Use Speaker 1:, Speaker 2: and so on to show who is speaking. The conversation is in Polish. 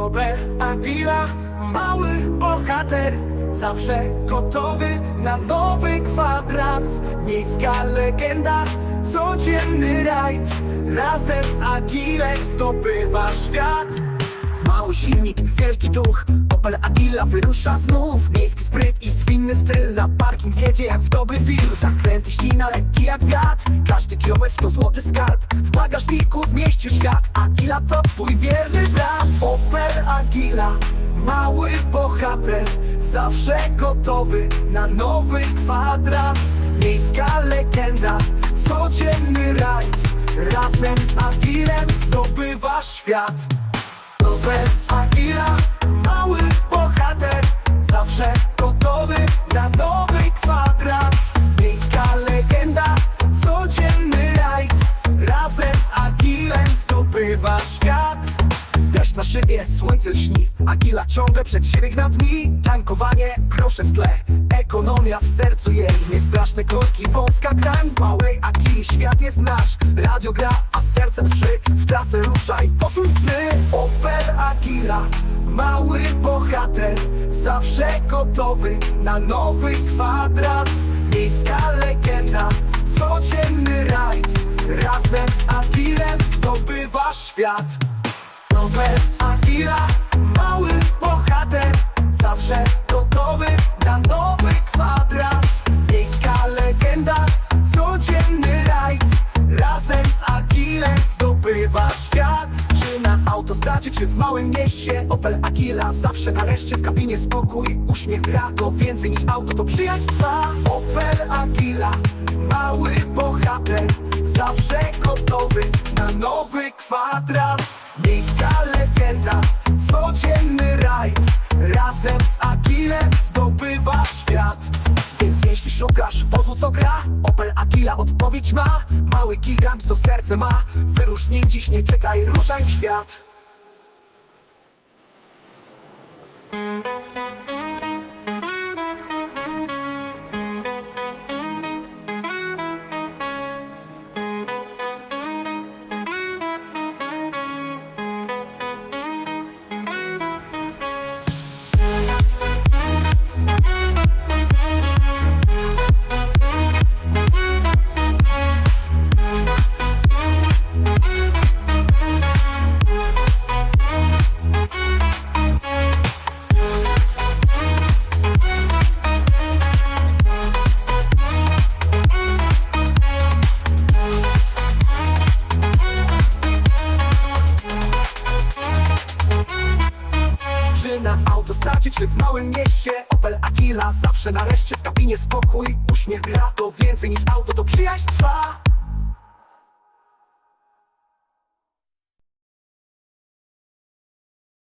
Speaker 1: Robert Avila, mały bohater. Zawsze gotowy na nowy kwadrans. Miejska legenda, codzienny rajd. Razem z Agilem zdobywa świat. Mały silnik, wielki duch. Opel Agila wyrusza znów. Miejski spryt i zwinny styl Na parking. Wiedzie jak w dobry film. Zakręty ścina lekki jak wiatr. Każdy kilometr to złoty skarb. W bagażniku zmieścił świat. Agila to twój wierny brat Agila Mały bohater Zawsze gotowy na nowy kwadrans Miejska legenda Codzienny rajd. Razem z Agilem zdobywa świat. Robert Szybie, słońce lśni Agila ciągle przed siebie na dni. Tankowanie, proszę w tle Ekonomia w sercu jej. Niestraszne korki, wąska grań W małej Agili świat jest nasz Radio gra, a serce trzy W trasę ruszaj, poczuj sny. Opel Agila Mały bohater Zawsze gotowy na nowy kwadrans Miejska legenda Codzienny rajd. Razem z Agilem zdobywa świat Robert Agila, mały bohater. Zawsze gotowy na nowy kwadrans Miejska legenda, codzienny rajd. Razem z Agilem zdobywa świat. Czy na autostradzie, czy w małym mieście. Opel Agila, zawsze nareszcie w kabinie spokój. Uśmiech gra to więcej niż auto, to przyjaźń trwa. Opel Agila, mały bohater. Zawsze gotowy na nowy kwadrans Agila odpowiedź ma. Mały gigant to serce ma. Wyrusz nim dziś, nie czekaj, ruszaj w świat czy w małym mieście Opel Agila, zawsze nareszcie w kabinie spokój Uśmiech gra. To więcej niż auto, to przyjaźń trwa